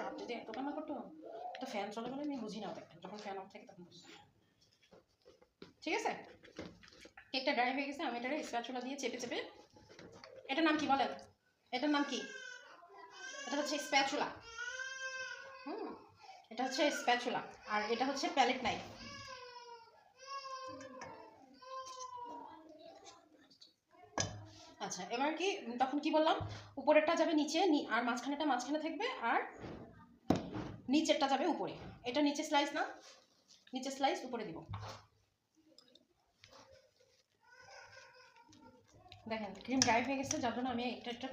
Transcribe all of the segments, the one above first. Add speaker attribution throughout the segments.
Speaker 1: রাত যদি এত কান্না করতো তো ফ্যান চলে বলে আমি বুঝি না দেখেন যখন ফ্যান অফ থাকে তখন বুঝি। ঠিক আছে? কেকটা ড্রাই হয়ে গেছে, আমি এটা স্প্যাচুলা দিয়ে চেপে চেপে এটার নাম কি বলেন? এটার নাম কি? এটা হচ্ছে স্প্যাচুলা হুম, এটা হচ্ছে স্প্যাচুলা আর এটা হচ্ছে প্যালেট নাইফ আচ্ছা এবার কি তখন কি বললাম? উপরেরটা যাবে নিচে আর মাঝখানেটা মাঝখানে থাকবে, আর নিচেরটা যাবে উপরে। এটা নিচে স্লাইস না নিচে স্লাইস উপরে দিব। দেখেন ক্রিম ড্রাই হয়ে গেছে যার জন্য আমি এটা একটা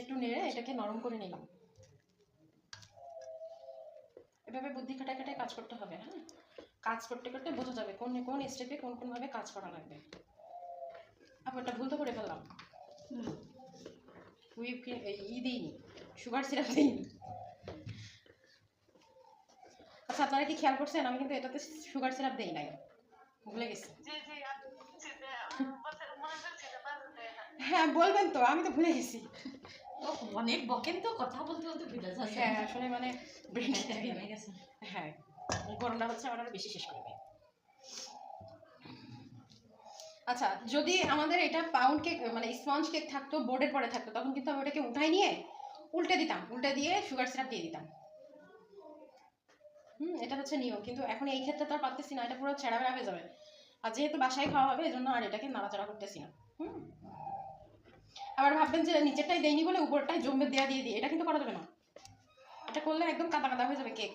Speaker 1: একটু নেড়ে এটাকে নরম করে নিলাম। কাজ করতে করতে বোঝা যাবে কোন কোন স্টেপে কোন কোন ভাবে কাজ করা লাগবে। আপু এটা ভুল তো করে ফেললাম। হুইপ ই দিইনি সুগার সিরাপ দিইনি। আচ্ছা আপনারা কি খেয়াল করছেন? আমি কিন্তু এটাতে সুগার সিরাপ দেই নাই। ভুলে গেছি। হ্যাঁ বলবেন তো আমি তো ভুলে গেছি।
Speaker 2: ও, অনেক বকেন তো কথা বলতে বলতে ভুলে যাচ্ছে।
Speaker 1: হ্যাঁ আসলে মানে ব্রেন
Speaker 2: জমে গেছে।
Speaker 1: হ্যাঁ। গরমটা হচ্ছে আমার বেশি শেষ করবে আচ্ছা যদি আমাদের এটা পাউন্ড কেক মানে স্পঞ্জ কেক থাকতো বোর্ডের পরে থাকতো, তখন কিন্তু আমি ওটাকে উঠাই নিয়ে উল্টে দিতাম, উল্টে দিয়ে সুগার সিরাপ দিয়ে দিতাম। হুম, এটা হচ্ছে নিয়ম, কিন্তু এখন এই ক্ষেত্রে তো আর পারতেছি না, এটা পুরো ছেঁড়া বেড়া হয়ে যাবে। আর যেহেতু বাসায় খাওয়া হবে এই জন্য আর এটাকে নাড়াচাড়া করতেছি না। হুম? আবার ভাববেন যে নিচেরটাই দেয়নি বলে উপরটাই জমবে দেওয়া দিয়ে দিই এটা কিন্তু করা যাবে না। এটা করলে একদম কাদা কাদা হয়ে যাবে কেক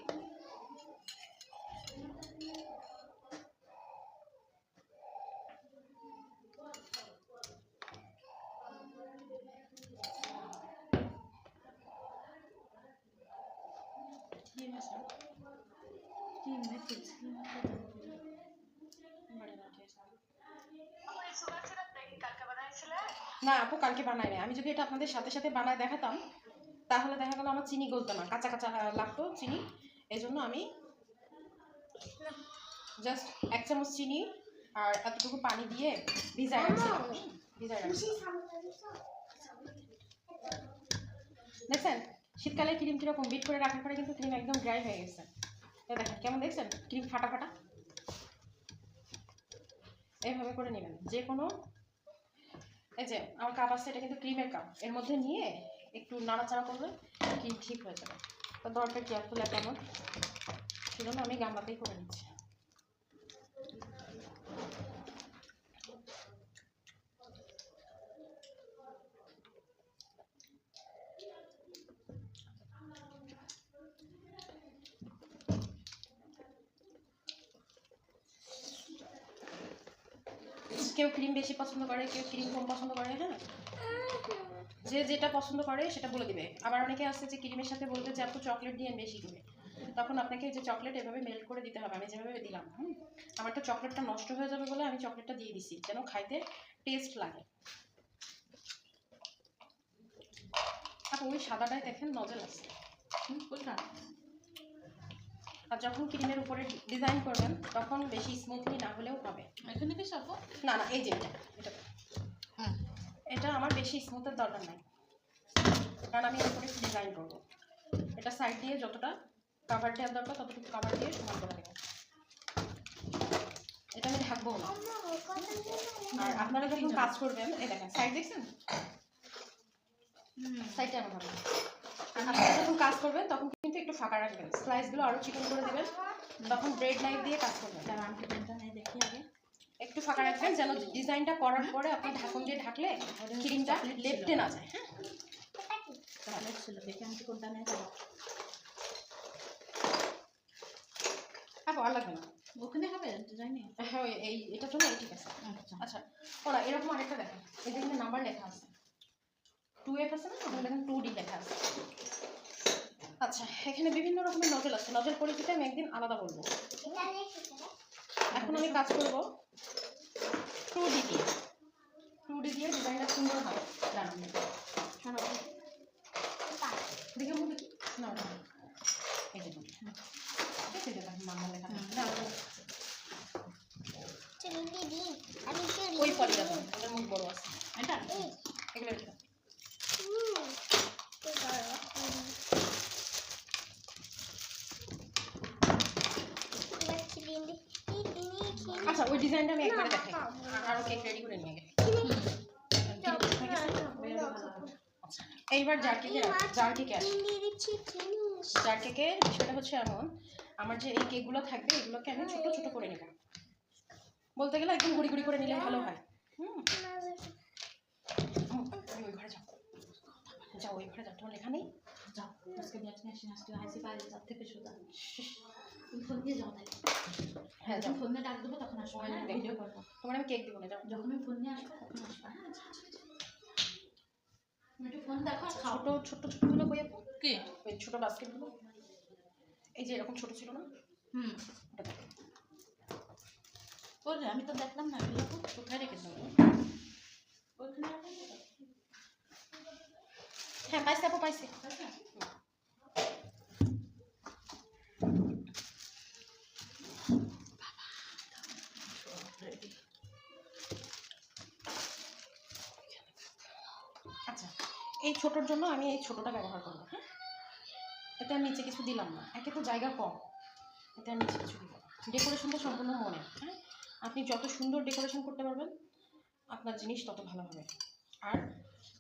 Speaker 1: না আপু কালকে বানাই নাই। আমি যদি এটা আপনাদের সাথে সাথে বানায় দেখাতাম তাহলে দেখা গেল আমার চিনি গলতো না। কাঁচা কাঁচা লাগতো চিনি। এই জন্য আমি জাস্ট এক চামচ চিনি আর এতটুকু পানি দিয়ে ভিজাই ভিজাই দেখছেন? শীতকালে ক্রিম কীরকম বিট করে রাখার পরে কিন্তু ক্রিম একদম ড্রাই হয়ে গেছে। তো দেখেন, কেমন দেখছেন? ক্রিম ফাটা ফাটা এইভাবে করে নেবেন। যে কোনো এই যে আমার কাপ আছে, এটা কিন্তু ক্রিমের কাপ এর মধ্যে নিয়ে একটু নাড়াচাড়া করবে ক্রিম ঠিক হয়ে যাবে। তো দরকার কেয়ারফুল একটা আমার সেজন্য আমি গামলাতেই করে নিচ্ছি। কেউ ক্রিম বেশি পছন্দ করে, কেউ ক্রিম কম পছন্দ করে হ্যাঁ? যে যেটা পছন্দ করে, সেটা বলে দিবে। আবার অনেকে আছে যে ক্রিমের সাথে বলবে যে, আপু চকলেট দিয়ে বেশি করে তখন আপনাকে যে চকলেট এভাবে মেল্ট করে দিতে হবে, আমি যেভাবে দিলাম, হুম? আমার তো চকলেটটা নষ্ট হয়ে যাবে বলে আমি চকলেটটা দিয়ে দিছি, যেন খাইতে টেস্ট লাগে। আপু, ওই সাদাটায় দেখেন নজল আছে,
Speaker 2: হুম? কোনটা
Speaker 1: আর যখন ক্রিমের উপরে ডিজাইন করবেন তখন বেশি স্মুথলি না হলেও হবে।
Speaker 2: এখানে কি সব
Speaker 1: না না এই যে এটা এটা।
Speaker 2: হ্যাঁ।
Speaker 1: এটা আমার বেশি স্মুথের দরকার নাই। কারণ আমি এর উপরে ডিজাইন করব। এটা সাইড দিয়ে যতটা কাভার দেওয়ার দরকার ততটুকু কাভার দিয়ে সমান করে দেবো। এটা আমি ঢাকবো না। আর আপনারা যখন কাজ করবেন এই দেখেন সাইড দেখছেন?
Speaker 2: হুম।
Speaker 1: সাইডটা এমন হবে। আর যখন কাজ করবেন তখন কিন্তু একটু ফাঁকা রাখবেন। স্লাইসগুলো আরও চিকন করে দেবেন। তখন ব্রেড নাইফ দিয়ে কাজ করবেন।
Speaker 2: তার আমি কোনটা নেই দেখি আগে।
Speaker 1: একটু ফাঁকা রাখবেন যেন ডিজাইনটা করার পরে আপনি ঢাকন দিয়ে ঢাকলে ক্রিমটা লেপটে না যায় হ্যাঁ?
Speaker 2: চকলেট ছিল দেখি আমি কোনটা নেই যাব
Speaker 1: হ্যাঁ ভালো লাগবে না।
Speaker 2: ওখানে হবে ডিজাইনে?
Speaker 1: হ্যাঁ এই এটার জন্য এই ঠিক আছে।
Speaker 2: আচ্ছা।
Speaker 1: আচ্ছা ওরা এরকম আরেকটা দেখেন। এই দেখেন নাম্বার লেখা আছে। টু এফ আছে না? ওখানে দেখেন টু ডি লেখা আছে। আচ্ছা এখানে বিভিন্ন রকমের নজল আছে। নজল পরিচিতি আমি একদিন আলাদা বলব। এখন আমি কাজ করব টু ডি দিয়ে। টু ডি দিয়ে ডিজাইনটা সুন্দর হয়। দাঁড়ান দেখে মনে কি? না এই 2D। ঠিক আছে দেখেন নাম্বার লেখা আছে।
Speaker 2: হুম।
Speaker 1: আচ্ছা ওই ডিজাইনটা আমি একবারে দেখাই আরও কেক রেডি করে নিয়ে গেছি আচ্ছা এইবার জার কেকে জার কেকে আসি। জার কেকের বিষয়টা হচ্ছে এমন আমার যে এই কেকগুলো থাকবে এগুলোকে আমি ছোট ছোট করে নেব। বলতে গেলে একদম গুড়ি গুড়ি করে নিলে ভালো হয়। হুম। ওই ঘরে যাও। যাও ওই ঘরে যাও। তোমার লেখা নেই?
Speaker 2: যাও আজকে বাইরে থেকে সোজা ফোন দিয়ে যাও তাই
Speaker 1: হ্যাঁ
Speaker 2: যখন ফোন দিয়ে ডাক দেবো তখন আসব। হ্যাঁ ভিডিও করব।
Speaker 1: তোমার আমি কেক দিব না
Speaker 2: যখন আমি ফোন নিয়ে আসব তখন আসব। হ্যাঁ
Speaker 1: ছোট ছোট ছোটগুলো বই
Speaker 2: কি?
Speaker 1: ওই ছোট বাস্কেটগুলো এই যে এরকম ছোট ছিল না?
Speaker 2: হুম।
Speaker 1: ওটা দেখো।
Speaker 2: ওরে আমি তো দেখলাম না এগুলো।
Speaker 1: কোথায় রেখে দেবো?
Speaker 2: ওইখানে
Speaker 1: হ্যাঁ পাইছে আপু পাইছি
Speaker 2: আচ্ছা।
Speaker 1: আচ্ছা এই ছোটোর জন্য আমি এই ছোটোটা ব্যবহার করব হ্যাঁ? এতে আমি নিচে কিছু দিলাম না। একে তো জায়গা কম। এতে আমি নিচে কিছু দিব ডেকোরেশনটা সম্পূর্ণ মনে হ্যাঁ? আপনি যত সুন্দর ডেকোরেশন করতে পারবেন, আপনার জিনিস তত ভালো হবে। আর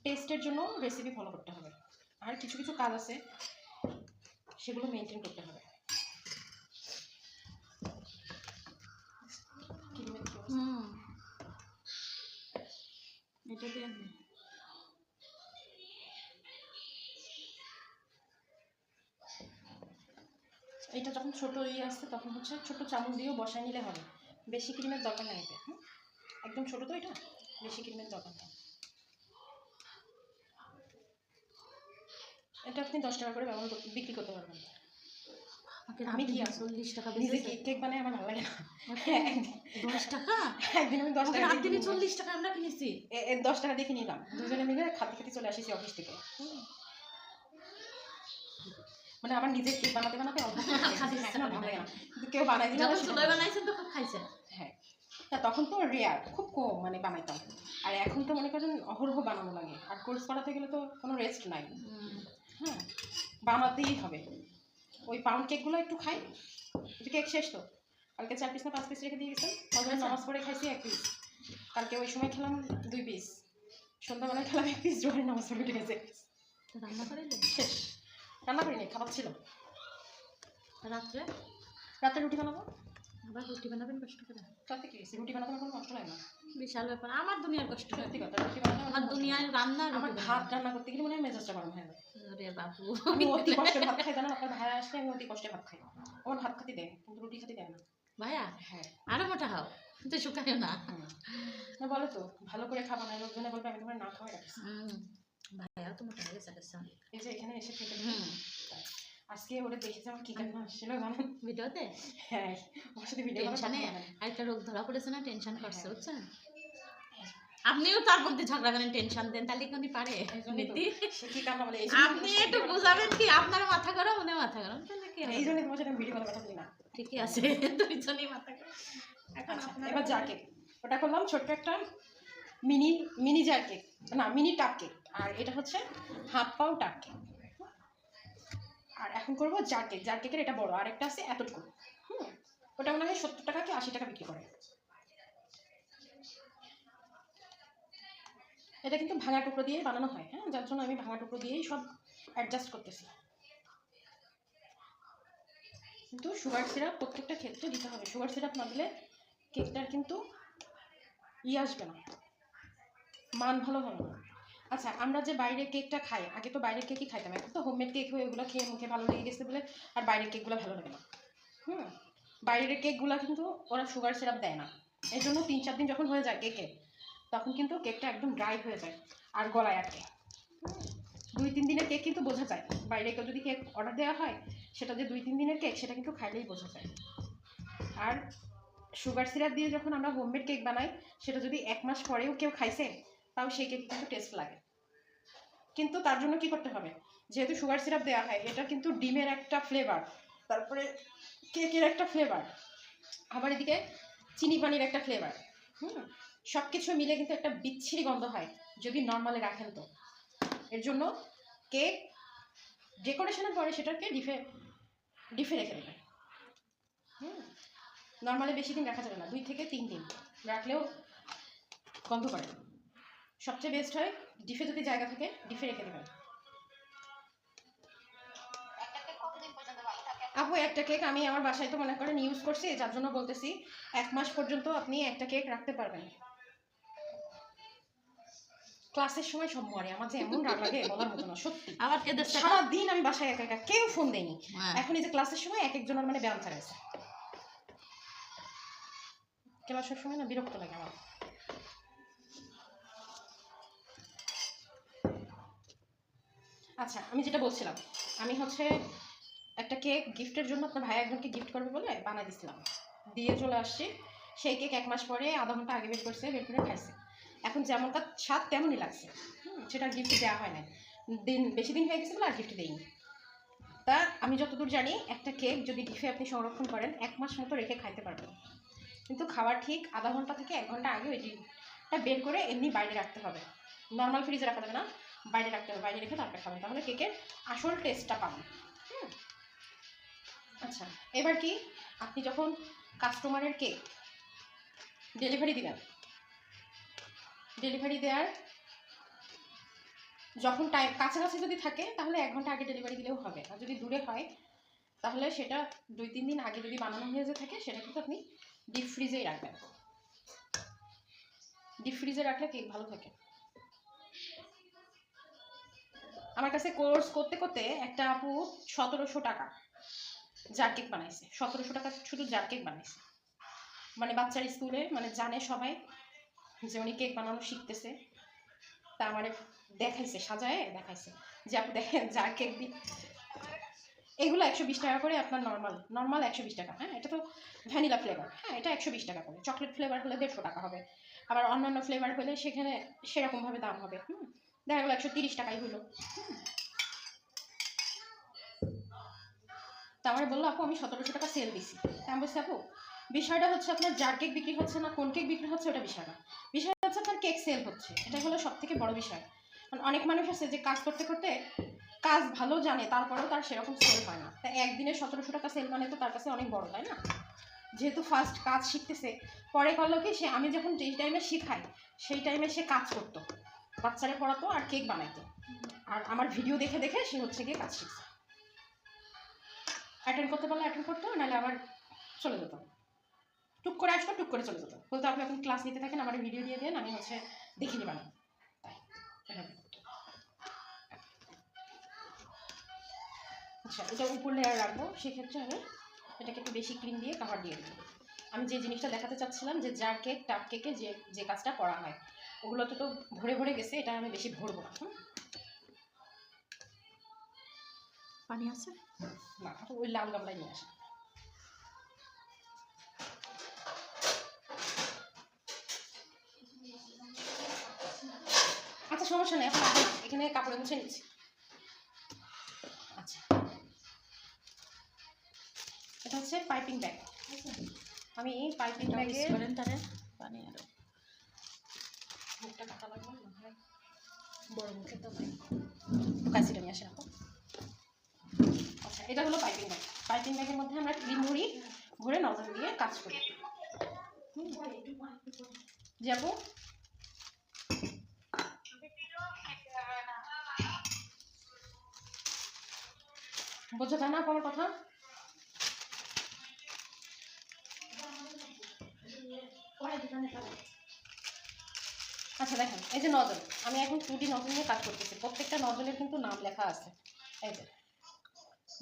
Speaker 1: টেস্টের জন্য রেসিপি ফলো করতে হবে। আর কিছু কিছু কাজ আছে, সেগুলো মেনটেন করতে হবে?
Speaker 2: হুম। এটা
Speaker 1: এটা যখন ছোট ইয়ে আসছে তখন হচ্ছে ছোট চামচ দিয়েও বসায় নিলে হবে। বেশি ক্রিমের দরকার নেই এতে হুম? একদম ছোট তো এটা? বেশি ক্রিমের দরকার নেই। এটা আপনি দশ টাকা করে ব্যবহার বিক্রি করতে পারবেন। আমি কি
Speaker 2: চল্লিশ টাকা
Speaker 1: নিজে কেক কেক বানাই আমার ভালো লাগে না?
Speaker 2: দশ টাকা?
Speaker 1: একদিন আমি দশ টাকা
Speaker 2: চল্লিশ টাকা আমরা কিনেছি।
Speaker 1: দশ টাকা কিনে নিলাম। দুজনে মিলে খাতে খাতে চলে আসিছি অফিস থেকে। মানে আমার নিজে কেক বানাতে বানাতে হয়ে ভালো লাগে না। কিন্তু কেউ বানাই দিলে
Speaker 2: বানাইছেন খাইছেন
Speaker 1: হ্যাঁ। তা তখন তো রেয়ার খুব কম মানে বানাইতাম। আর এখন তো মনে করেন অহরহ বানানো লাগে। আর কোর্স করাতে গেলে তো কোনো রেস্ট নাই। হ্যাঁ বানাতেই হবে। ওই পাউন্ড কেকগুলো একটু খাই। কেক শেষ তো। কালকে চার পিস না পাঁচ পিস রেখে দিয়ে গেছেন ফজরের
Speaker 2: আচ্ছা।
Speaker 1: নামাজ পড়ে খাইছি এক পিস কালকে ওই সময় খেলাম দুই পিস সন্ধ্যাবেলায় খেলাম এক পিস জোয়ারের নামাজ পড়ে গেছে
Speaker 2: রান্না করে
Speaker 1: শেষ। রান্না করিনি খাবার ছিল।
Speaker 2: রাত্রে?
Speaker 1: রাতে রুটি বানাবো?
Speaker 2: আবার রুটি বানাবেন কষ্ট করে।
Speaker 1: রাতে কি? রুটি বানাতে কোনো কষ্ট লাগে না।
Speaker 2: বিশাল ব্যাপার আমার দুনিয়ার কষ্ট
Speaker 1: সত্যি কথা রুটি বানাতে আমার
Speaker 2: দুনিয়ার রান্না
Speaker 1: আমার ভাত রান্না করতে গেলে মনে হয় মেজাজটা গরম হয়ে যায়।
Speaker 2: আরে বাবু
Speaker 1: আমি অতি কষ্টে ভাত খাই জানেন আপনার ভাইয়া আসলে আমি অতি কষ্টে ভাত খাই। আমার ভাত খেতে দেয় কিন্তু রুটি খেতে দেয় না।
Speaker 2: ভাইয়া?
Speaker 1: হ্যাঁ।
Speaker 2: আরও মোটা হও তো শুকায়ও না।
Speaker 1: বলো তো ভালো করে খাব না লোকজনে বলবে আমি তোমার না খাওয়াই রাখছি।
Speaker 2: ভাইয়া তো মোটা হয়ে গেছে
Speaker 1: এই যে এখানে এসে থেকে
Speaker 2: হুম
Speaker 1: আজকে ওরে দেখেছে আমার কি কান্না আসছিল জানেন
Speaker 2: ভিডিওতে
Speaker 1: হ্যাঁ ওর সাথে ভিডিও
Speaker 2: টেনশনে আরেকটা রোগ ধরা পড়েছে না টেনশন করছে। বুঝছেন আপনিও তার মধ্যে ঝগড়া করেন টেনশন দেন তাহলে কোনি পারে? নীতি?
Speaker 1: কি
Speaker 2: আপনি একটু বুঝাবেন কি? আপনার মাথা গরম মনে মাথা গরম তাহলে কি
Speaker 1: এই জন্যই তোমার সাথে ভিডিও করার কথা বলি না।
Speaker 2: ঠিকই আছে দুইজনই মাথা গরম। এখন
Speaker 1: আচ্ছা,
Speaker 2: আপনার
Speaker 1: এবার কেক। ওটা করলাম ছোট্ট একটা মিনি মিনি জার কেক। না মিনি টাপ কেক। আর এটা হচ্ছে হাফ পাউ টাপ কেক। আর এখন করব জার কেক। জার কেকের এটা বড় আর একটা আছে এতটুকু। হুম, ওটা মনে হয় সত্তর টাকা কি আশি টাকা বিক্রি করে। এটা কিন্তু ভাঙা টুকরো দিয়ে বানানো হয় হ্যাঁ? যার জন্য আমি ভাঙা টুকরো দিয়েই সব অ্যাডজাস্ট করতেছি। কিন্তু সুগার সিরাপ প্রত্যেকটা ক্ষেত্রে দিতে হবে। সুগার সিরাপ না দিলে কেকটার কিন্তু ই আসবে না। মান ভালো হবে না। আচ্ছা আমরা যে বাইরের কেকটা খাই, আগে তো বাইরের কেকই খাইতাম, এখন তো হোমমেড কেক হয়ে ওগুলো খেয়ে মুখে ভালো লেগে গেছে বলে আর বাইরের কেকগুলো ভালো লাগে না। হুম, বাইরের কেকগুলো কিন্তু ওরা সুগার সিরাপ দেয় না। এই জন্য তিন চার দিন যখন হয়ে যায় কেকে, তখন কিন্তু কেকটা একদম ড্রাই হয়ে যায় আর গলায় আটকে। দুই তিন দিনের কেক কিন্তু বোঝা যায়। বাইরে কেউ যদি কেক অর্ডার দেওয়া হয়, সেটা যে দুই তিন দিনের কেক, সেটা কিন্তু খাইলেই বোঝা যায়। আর সুগার সিরাপ দিয়ে যখন আমরা হোমমেড কেক বানাই, সেটা যদি এক মাস পরেও কেউ খাইছে, তাও সেই কেক কিন্তু টেস্ট লাগে। কিন্তু তার জন্য কি করতে হবে? যেহেতু সুগার সিরাপ দেওয়া হয়, এটা কিন্তু ডিমের একটা ফ্লেভার তারপরে কেকের একটা ফ্লেভার আবার এদিকে চিনি পানির একটা ফ্লেভার হুম? সব কিছু মিলে কিন্তু একটা বিচ্ছিরি গন্ধ হয়, যদি নর্মালে রাখেন তো। এর জন্য কেক ডেকোরেশনের পরে সেটাকে ডিফে ডিফে রেখে দেবেন। হুম? নর্মালি বেশি দিন রাখা যাবে না, দুই থেকে তিন দিন রাখলেও গন্ধ করে সবচেয়ে বেস্ট হয় ডিফে যদি জায়গা থাকে ডিফে রেখে দেবেন। আপু একটা কেক আমি আমার বাসায় তো মনে করেন ইউজ করছি যার জন্য বলতেছি এক মাস পর্যন্ত আপনি একটা কেক রাখতে পারবেন। ক্লাসের সময় সব মরে আমার যে এমন রাগ লাগে বলার মতো না সত্যি।
Speaker 2: দেশটা
Speaker 1: সারাদিন আমি বাসায় একা একা কেউ ফোন দেয়নি।
Speaker 2: হ্যাঁ।
Speaker 1: এখন এই যে ক্লাসের সময় এক একজনের মানে ব্যায়াম ছাড়াইছে ক্লাসের সময় না বিরক্ত লাগে আমার। আচ্ছা আমি যেটা বলছিলাম, আমি হচ্ছে একটা কেক গিফটের জন্য আপনার ভাই একজনকে গিফট করবে বলে বানাই দিছিলাম। দিয়ে চলে আসছি। সেই কেক এক মাস পরে আধা ঘণ্টা আগে বের করছে, বের করে খাইছে। এখন যেমন তার স্বাদ তেমনই লাগছে। সেটা গিফট দেওয়া হয় না দিন, বেশি দিন হয়ে গেছে বলে আর গিফট দেয়নি তা আমি যতদূর জানি, একটা কেক যদি ডিফে আপনি সংরক্ষণ করেন, এক মাস মতো রেখে খাইতে পারবেন। কিন্তু খাওয়ার ঠিক আধা ঘণ্টা থেকে এক ঘণ্টা আগে ওই ডিমটা বের করে এমনি বাইরে রাখতে হবে। নর্মাল ফ্রিজে রাখা যাবে না। বাইরে রাখতে হবে, বাইরে রেখে তারপরে খাবেন তাহলে কেকের আসল টেস্টটা পাবেন। হুম। আচ্ছা এবার কি? আপনি যখন কাস্টমারের কেক ডেলিভারি দিবেন ডেলিভারি দেওয়ার যখন টাইম কাছাকাছি যদি থাকে, তাহলে এক ঘণ্টা আগে ডেলিভারি দিলেও হবে। আর যদি দূরে হয়, তাহলে সেটা দুই তিন দিন আগে যদি বানানো হয়ে যে থাকে, সেটা কিন্তু আপনি ডিপ ফ্রিজেই রাখবেন। ডিপ ফ্রিজে রাখলে কেক ভালো থাকে। আমার কাছে কোর্স করতে করতে একটা আপু সতেরোশো টাকা জার কেক বানাইছে। সতেরোশো টাকা শুধু জার কেক বানাইছে। মানে বাচ্চার স্কুলে মানে জানে সবাই যে উনি কেক বানানো শিখতেছে। তা মানে দেখাইছে, সাজায় দেখাইছে। যে আপনি দেখেন যা কেক দি এগুলো একশো বিশ টাকা করে আপনার নর্মাল নর্মাল একশো বিশ টাকা হ্যাঁ? এটা তো ভ্যানিলা ফ্লেভার হ্যাঁ? এটা একশো বিশ টাকা করে। চকলেট ফ্লেভার হলে দেড়শো টাকা হবে। আবার অন্যান্য ফ্লেভার হলে সেখানে সেরকমভাবে দাম হবে, হুম? দেখা গেলো একশো তিরিশ টাকাই হলো তারপরে বলল, আপু, আমি সতেরোশো টাকা সেল দিছি। আমি বলছি, আপু, বিষয়টা হচ্ছে আপনার যার কেক বিক্রি হচ্ছে না, কোন কেক বিক্রি হচ্ছে ওটা বিষয় না। বিষয় হচ্ছে আপনার কেক সেল হচ্ছে। এটা হলো সব থেকে বড় বিষয়। কারণ অনেক মানুষ আছে যে কাজ করতে করতে কাজ ভালো জানে, তারপরেও তার সেরকম সেল হয় না। তাই একদিনে সতেরোশো টাকা সেল মানে তো তার কাছে অনেক বড়, তাই না? যেহেতু ফার্স্ট কাজ শিখতেছে, পরে করল কি সে, আমি যখন যেই টাইমে শেখাই, সেই টাইমে সে কাজ করতো। বাচ্চারা পড়াতো আর কেক বানাইতো। আর আমার ভিডিও দেখে দেখে সে হচ্ছে গিয়ে কাজ শিখছে। অ্যাটেন্ড করতে পারলে অ্যাটেন্ড করতো, নাহলে আবার চলে যেত। টুক করে আসতো, টুক করে চলে যেত। বলতো, আপনি এখন ক্লাস নিতে থাকেন, আমার ভিডিও দিয়ে দেন, আমি হচ্ছে দেখিনি বানাই। আচ্ছা এটা উপর লেয়ার রাখব। সেক্ষেত্রে আমি এটাকে একটু বেশি ক্রিম দিয়ে কাভার দিয়ে দেবো। আমি যে জিনিসটা দেখাতে চাচ্ছিলাম যে জার কেক টাপ কেকে যে যে কাজটা করা হয়। ওগুলোতে তো ভরে ভরে গেছে এটা আমি বেশি ভরবো না?
Speaker 2: পানি আছে?
Speaker 1: না ওই লাল গামলায় নিয়ে আসে। আচ্ছা সমস্যা নেই এখন এখানে কাপড়ে মুছে নিচ্ছি। আচ্ছা। এটা হচ্ছে পাইপিং ব্যাগ। আমি পাইপিং ব্যাগে
Speaker 2: পানি আরও
Speaker 1: মুখটা কাটা লাগবে না হয়
Speaker 2: বড় মুখে তো
Speaker 1: কাশিটা নিয়ে আসে রাখো। আচ্ছা এটা হলো পাইপিং ব্যাগ পাইপিং ব্যাগের মধ্যে আমরা ক্রিম মুড়ি ভরে নজল দিয়ে কাজ করি। যাব বোঝা যায় না আমার কথা? আচ্ছা দেখেন, এই যে নজল, আমি এখন টু ডি নজল নিয়ে কাজ করতেছি। প্রত্যেকটা নজলের কিন্তু নাম লেখা আছে। এই যে,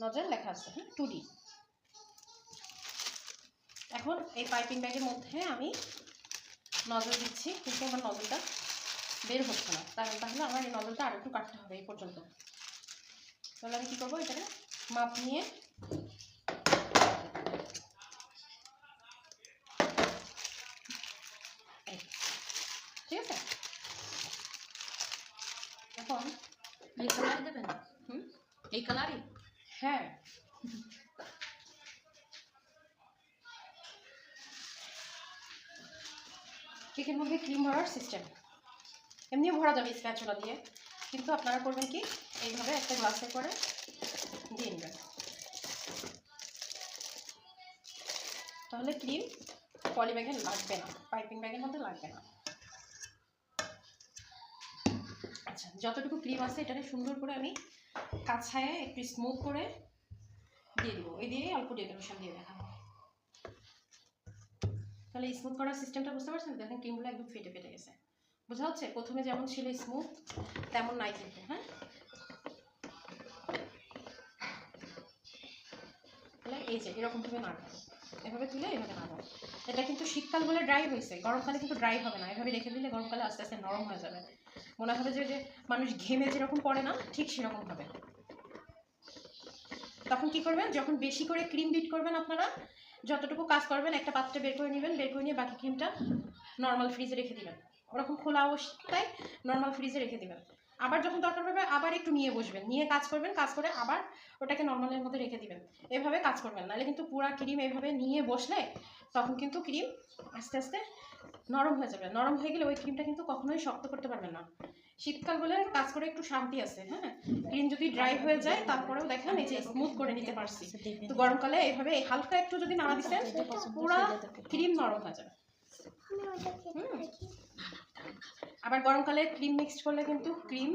Speaker 1: নজল লেখা আছে হ্যাঁ টু ডি এখন এই পাইপিং ব্যাগের মধ্যে আমি নজল দিচ্ছি, কিন্তু আমার নজলটা বের হচ্ছে না। তাহলে তাহলে আমার এই নজলটা আর একটু কাটতে হবে এই পর্যন্ত। তাহলে আমি কী করব এটাকে মাপ নিয়ে সিস্টেম এমনিও ভরা যাবে স্প্যাচুলা দিয়ে। কিন্তু আপনারা করবেন কি? এইভাবে একটা গ্লাসে করে দিয়ে নেবেন। তাহলে ক্রিম পলি ব্যাগে লাগবে না। পাইপিং ব্যাগের মধ্যে লাগবে না। আচ্ছা যতটুকু ক্রিম আছে এটাকে সুন্দর করে আমি কাছায় একটু স্মুথ করে দিয়ে দিব। এই দিয়ে অল্প ডেকোরেশন দিয়ে দেখাবো। তাহলে স্মুথ করার সিস্টেমটা বুঝতে পারছেন? দেখেন ক্রিমগুলো একদম ফেটে ফেটে গেছে। বোঝা হচ্ছে প্রথমে যেমন ছিল স্মুথ তেমন নাই কিন্তু হ্যাঁ? এই যে এরকমভাবে নাড়বেন এভাবে তুলে এভাবে নাড়বেন এটা কিন্তু শীতকাল বলে ড্রাই হয়েছে। গরমকালে কিন্তু ড্রাই হবে না। এভাবে রেখে দিলে গরমকালে আস্তে আস্তে নরম হয়ে যাবে। মনে হবে যে মানুষ ঘেমে যেরকম পড়ে না, ঠিক সেরকম হবে। তখন কি করবেন? যখন বেশি করে ক্রিম বিট করবেন আপনারা যতটুকু কাজ করবেন, একটা পাত্রে বের করে নেবেন, বের করে নিয়ে বাকি ক্রিমটা নর্মাল ফ্রিজে রেখে দেবেন। ওরকম খোলা অবস্থায় নর্মাল ফ্রিজে রেখে দেবেন। আবার যখন দরকার পড়বে, আবার একটু নিয়ে বসবেন। নিয়ে কাজ করবেন, কাজ করে আবার ওটাকে নর্মালের মধ্যে রেখে দেবেন। এভাবে কাজ করবেন। নাহলে কিন্তু পুরা ক্রিম এভাবে নিয়ে বসলে, তখন কিন্তু ক্রিম আস্তে আস্তে নরম হয়ে যাবে। নরম হয়ে গেলে ওই ক্রিমটা কিন্তু কখনোই শক্ত করতে পারবে না। শীতকাল বলে কাজ করে একটু শান্তি আছে হ্যাঁ? ক্রিম যদি ড্রাই হয়ে যায়, তারপরেও দেখেন এই যে স্মুথ করে নিতে পারছি। তো গরমকালে এইভাবে হালকা একটু যদি নাড়া দিচ্ছেন পুরো ক্রিম নরম হয়ে যাবে। আবার গরমকালে ক্রিম মিক্সড করলে কিন্তু ক্রিম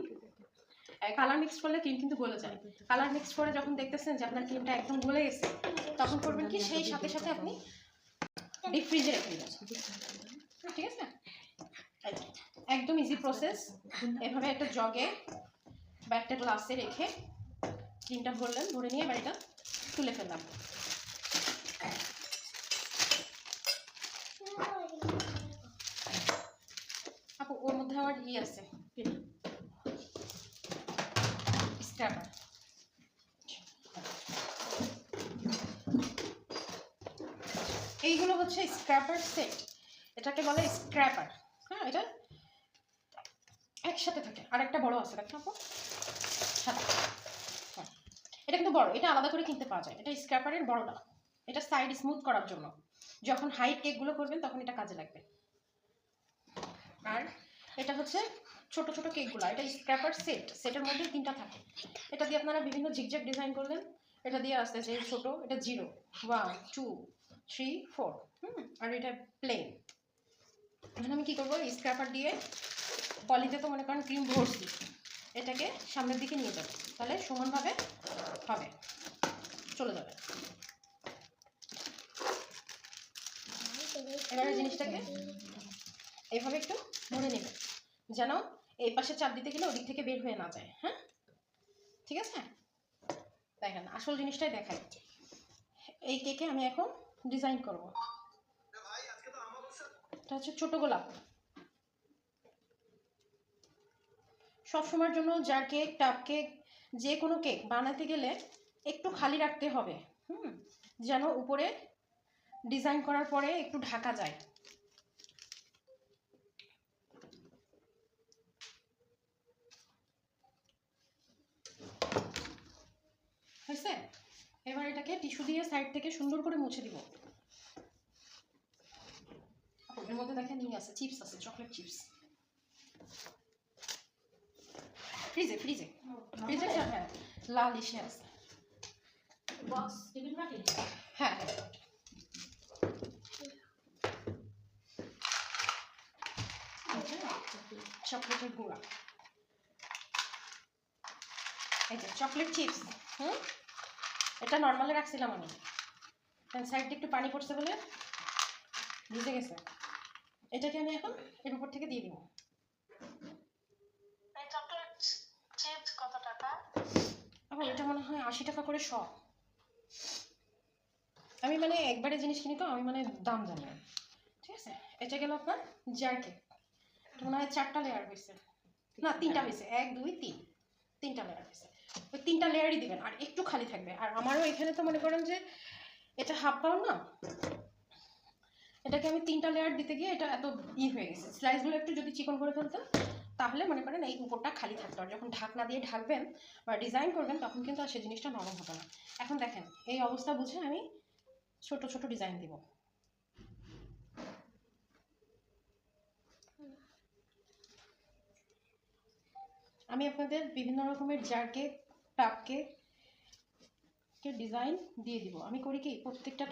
Speaker 1: কালার মিক্সড করলে ক্রিম কিন্তু গলে যায়। কালার মিক্স করে যখন দেখতেছেন যে আপনার ক্রিমটা একদম গলে গেছে, তখন করবেন কি? সেই সাথে সাথে আপনি ডিপ ফ্রিজে রেখে দিবেন। ঠিক আছে? একদম ইজি প্রসেস এভাবে একটা জগে বা একটা গ্লাসে রেখে ক্রিমটা ভরলেন ভরে নিয়ে এবার এটা তুলে ফেললাম। আপু, ওর মধ্যে আমার ই আছে। এইগুলো হচ্ছে স্ক্র্যাপার সেট এটাকে বলে স্ক্র্যাপার হ্যাঁ এটা একসাথে থাকে। আর একটা বড় আছে, দেখো হ্যাঁ। এটা কিন্তু বড়, এটা আলাদা করে কিনতে পাওয়া যায়। এটা স্ক্র্যাপারের বড়টা এটা সাইড স্মুথ করার জন্য। যখন হাইট কেকগুলো করবেন, তখন এটা কাজে লাগবে। আর এটা হচ্ছে ছোট ছোট কেকগুলো এটা স্ক্র্যাপার সেট সেটের মধ্যে তিনটা থাকে। এটা দিয়ে আপনারা বিভিন্ন জিগজ্যাগ ডিজাইন করলেন এটা দিয়ে আসতে যে ছোট, এটা zero one two three four হুম? আর এটা প্লেন এখন আমি কী করব? স্ক্র্যাপার দিয়ে পলিতে তো মনে করেন ক্রিম ভরছি। এটাকে সামনের দিকে নিয়ে যাবে। তাহলে সমানভাবে হবে। চলে যাবে। এবারে জিনিসটাকে এইভাবে একটু ভরে নেবে। যেন এই পাশে চাপ দিতে গেলে ওদিক থেকে বের হয়ে না যায়। হ্যাঁ? ঠিক আছে? দেখেন, আসল জিনিসটাই দেখাই। এই কেকে আমি এখন ডিজাইন করব। এটা হচ্ছে ছোট গোলাপ। সব সময়ের জন্য যার কেক টাপ কেক, যে কোনো কেক বানাতে গেলে একটু খালি রাখতে হবে, হুম? যেন উপরে ডিজাইন করার পরে একটু ঢাকা যায়। হয়েছে? এবার এটাকে টিস্যু দিয়ে সাইড থেকে সুন্দর করে মুছে দিব। এর মধ্যে দেখেন নিয়ে আছে চিপস আছে চকলেট চিপস ফ্রিজে ফ্রিজে ফ্রিজে হ্যাঁ লাল ইসে আছে
Speaker 2: বক্স টিফিন
Speaker 1: হ্যাঁ হ্যাঁ চকলেটের গুঁড়া এই যে চকলেট চিপস হুম এটা নর্মালে রাখছিলাম আমি সাইড একটু পানি পড়ছে বলে ভিজে গেছে এটাকে আমি এখন এর উপর থেকে দিয়ে দিব।
Speaker 3: এই কত টাকা?
Speaker 1: এখন এটা মনে হয় আশি টাকা করে শ আমি মানে একবারে জিনিস কিনি তো আমি মানে দাম জানি না। ঠিক আছে? এটা গেল আপনার জার কেক এটা মনে হয় চারটা লেয়ার হয়েছে। না তিনটা হয়েছে। এক দুই তিন। তিনটা লেয়ার হয়েছে। ওই তিনটা লেয়ারই দিবেন আর একটু খালি থাকবে। আর আমারও এখানে তো মনে করেন যে এটা হাফ পাউন্ড না? এটাকে আমি তিনটা লেয়ার দিতে গিয়ে এটা এত ই হয়ে গেছে। স্লাইসগুলো একটু যদি চিকন করে ফেলতাম, তাহলে মনে করেন এই উপরটা খালি থাকতো। আর যখন ঢাকনা দিয়ে ঢাকবেন বা ডিজাইন করবেন, তখন কিন্তু আর সেই জিনিসটা নরম হবে না। এখন দেখেন, এই অবস্থা বুঝে আমি ছোট ছোট ডিজাইন দিব। আমি আপনাদের বিভিন্ন রকমের jar cake tub cake design দিয়ে দিব। আমি করি কি, প্রত্যেকটা